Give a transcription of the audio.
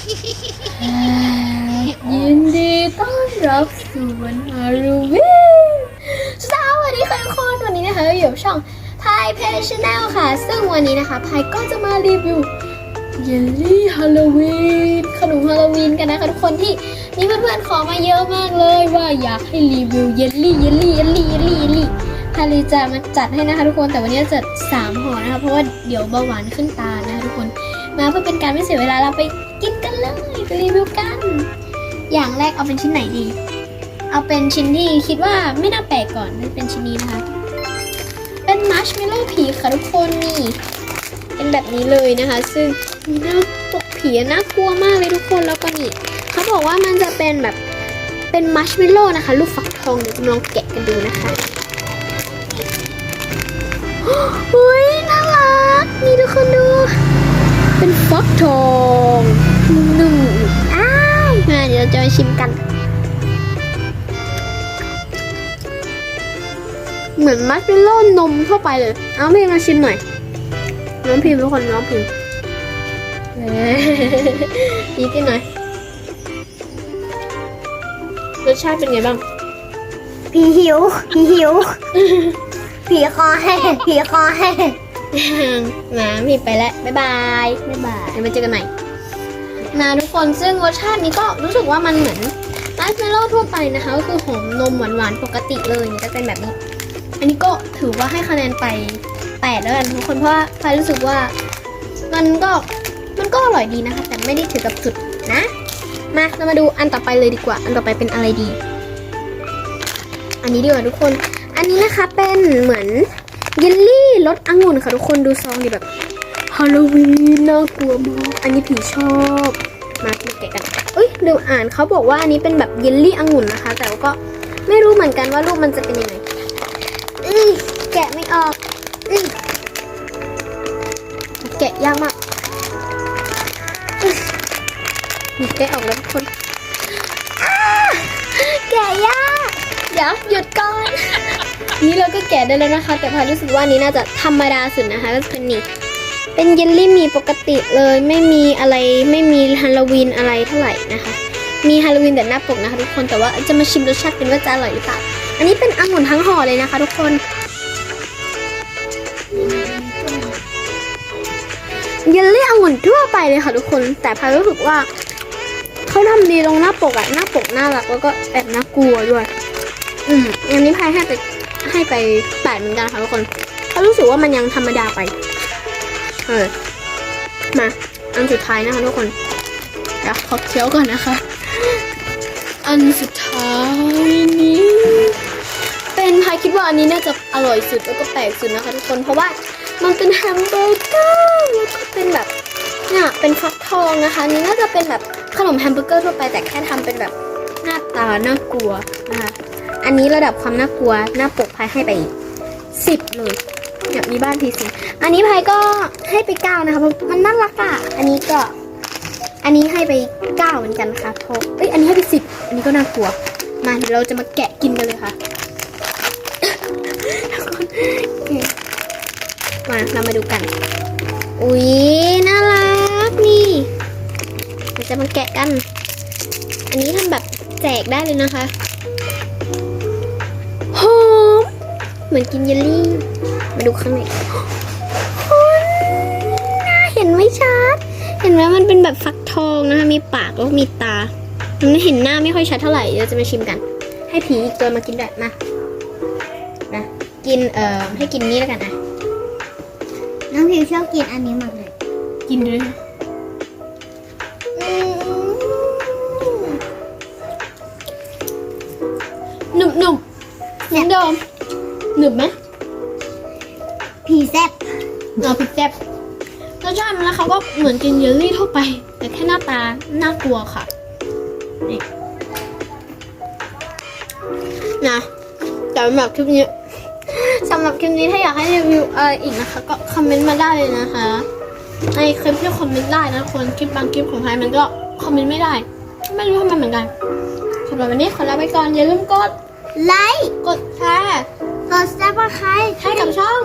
ยินดีต้อนรับสู่วันฮาโลวีนสวัสดีค่ะทุกคนวันนี้นะคะอยู่ช่องพายเพจชแนลค่ะ ซึ่งวันนี้นะคะพายก็จะมารีวิวเยลลี่ฮาโลวีนขนมฮาโลวีนกันนะคะทุกคนที่มีเพื่อนๆขอมาเยอะมากเลยว่าอยากให้รีวิวเยลลี่เยลลี่เยลลี่เยลลี่เยลลี่พาลีจะมาจัดให้นะคะทุกคนแต่วันนี้จะจัดสามห่อนะคะเพราะว่าเดี๋ยวเบาหวานขึ้นตานะคะทุกคนมาเพื่อเป็นการไม่เสียเวลาเราไปกินกัน เลยไปรีวิวกัน อย่างแรกเอาเป็นชิ้นไหนดี เอาเป็นชิ้นที่คิดว่าไม่น่าแปลกก่อนเป็นชิ้นนี้นะคะ เป็นมัชเมลโล่ผีค่ะทุกคนนี่ เป็นแบบนี้เลยนะคะ ซึ่งน้าปกผีน่ากลัวมากเลยทุกคนแล้วก็นี่เขาบอกว่ามันจะเป็นแบบเป็นมัชเมลโล่นะคะลูกฟักทองเดี๋ยวจะลองแกะกันดูนะคะอุ้ยน่ารัก นี่ทุกคนดู เป็นฟักทอง นุ่มๆอ้ายมาเดี๋ยวเราจะมาชิมกัน เหมือนมัชเมลโล่นมทั่วไปเลย เอาพี่มาชิมหน่อย น้องพิมพ์ทุกคนน้องพิมพ์เอ้ยนิดนิดหน่อย รสชาติเป็นไงบ้าง ผีหิว ผีหิว ผีคอแห้งผีคอแห้งนะพี่ไปแล้ว บ๊ายบาย บ๊ายบาย เดี๋ยวมาเจอกันใหม่ นะทุกคนซึ่งรสชาตินี้ก็รู้สึกว่ามันเหมือนมัชเมลโล่ทั่วไปนะคะก็คือหอมนมหวานๆปกติเลยนี่จะเป็นแบบนี้ อันนี้ก็ถือว่าให้คะแนนไปแปดแล้วกันทุกคนเพราะว่าพายรู้สึกว่ามันก็มันก็อร่อยดีนะคะ แต่ไม่ได้ถึงกับสุดนะมาเรามาดูอันต่อไปเลยดีกว่า อันต่อไปเป็นอะไรดี อันนี้ดีกว่าทุกคน อันนี้นะคะเป็นเหมือนเยลลี่รสองุ่นค่ะทุกคนดูซองดิแบบาโลวีนน่ากลัวมากอันนี้ผีชอบมามาแกะกันเอ้ยลืมอ่านเขาบอกว่าอันนี้เป็นแบบเยลลี่องุ่นนะคะ แต่ว่าก็ไม่รู้เหมือนกันว่ารูปมันจะเป็นยังไงอื้อแกะไม่ออกอื้อแกะยากมากแกะออกแล้วทุกคนแกะยากเดี๋ยวหยุดก่อน นี่เราก็แกะได้แล้วนะคะ แต่พายรู้สึกว่านี้น่าจะธรรมดาสุดนะคะก็จะเป็นนี่ เป็นเยลลี่มีปกติเลยไม่มีอะไรไม่มีฮาโลวีนอะไรเท่าไหร่นะคะ มีฮาโลวีนแต่หน้าปกนะคะทุกคนแต่ว่าจะมาชิมรสชาติกันว่าจะอร่อยหรือเปล่าอันนี้เป็นองุ่นทั้งห่อเลยนะคะ ทุกคนเยลลี่องุ่นทั่วไปเลยค่ะทุกคน แต่พายรู้สึกว่าเขาทำดีตรงหน้าปกอะหน้าปกน่ารักแล้วก็แอบน่ากลัวด้วย อืมอันนี้พายให้ไปให้ไปแปดเหมือนกันค่ะทุกคนเพรารู้สึกว่ามันยังธรรมดาไป เออมาอันสุดท้ายนะคะทุกคนเดี๋ยวขอเคี้ยวก่อนนะคะ อันสุดท้ายนี้ เป็นพายคิดว่าอันนี้น่าจะอร่อยสุดแล้วก็แปลกสุดนะคะทุกคนเพราะว่ามันเป็นแฮมเบอร์เกอร์แล้วก็เป็นแบบเนี่ยเป็นฟักทองนะคะนนี้น่าจะเป็นแบบขนมแฮมเบอร์เกอร์ทั่วไปแต่แค่ทำเป็นแบบหน้าตาน่ากลัวนะคะอันนี้ระดับความน่ากลัวหน้าปกพายให้ไปสิบเลย เนี่ยมีบ้านพีซีอันนี้พายก็ให้ไปเก้านะคะเพราะมันน่ารักอะ อันนี้ก็ อันนี้ให้ไปเก้าเหมือนกันค่ะเพราะเอ้ยอันนี้ให้ไปสิบอันนี้ก็น่ากลัว มาเดี๋ยวเราจะมาแกะกินกันเลยค่ะมาเรามาดูกัน อุ๊ยน่ารักนี่เราจะมาแกะกัน อันนี้ทำแบบแจกได้เลยนะคะหอมเหมือนกินเยลลี่ มาดูข้างในคุณน่าเห็นไม่ชัด เห็นไหมมันเป็นแบบฟักทองนะคะ มีปากแล้วก็มีตา มันไม่เห็นหน้าไม่ค่อยชัดเท่าไหร่ เดี๋ยวจะมาชิมกัน ให้ผีอีกตัวมากินด้วยมานะกิน เอ่อ ให้กินนี้แล้วกันนะน้องพิวชอบกินอันนี้มากเลย กินด้วยหนุบหนุบเหมือนเดิมหนึบไหม ผีแซ่บเอาพริกแซ่บรสชาติมันนะคะก็เหมือนกินเยลลี่ทั่วไป แต่แค่หน้าตาน่ากลัวค่ะนี่นะแต่สำหรับคลิปนี้สำหรับคลิปนี้ถ้าอยากให้รีวิวอะไรอีกนะคะ ก็คอมเมนต์มาได้เลยนะคะในคลิปที่คอมเมนต์ได้นะคนคลิปบางคลิปของไทยมันก็คอมเมนต์ไม่ได้ ไม่รู้ทำไมเหมือนกันสำหรับวันนี้ขอลาไปก่อนอย่าลืมกดไลค์กดแชร์กดซับสไครต์ให้กับช่อง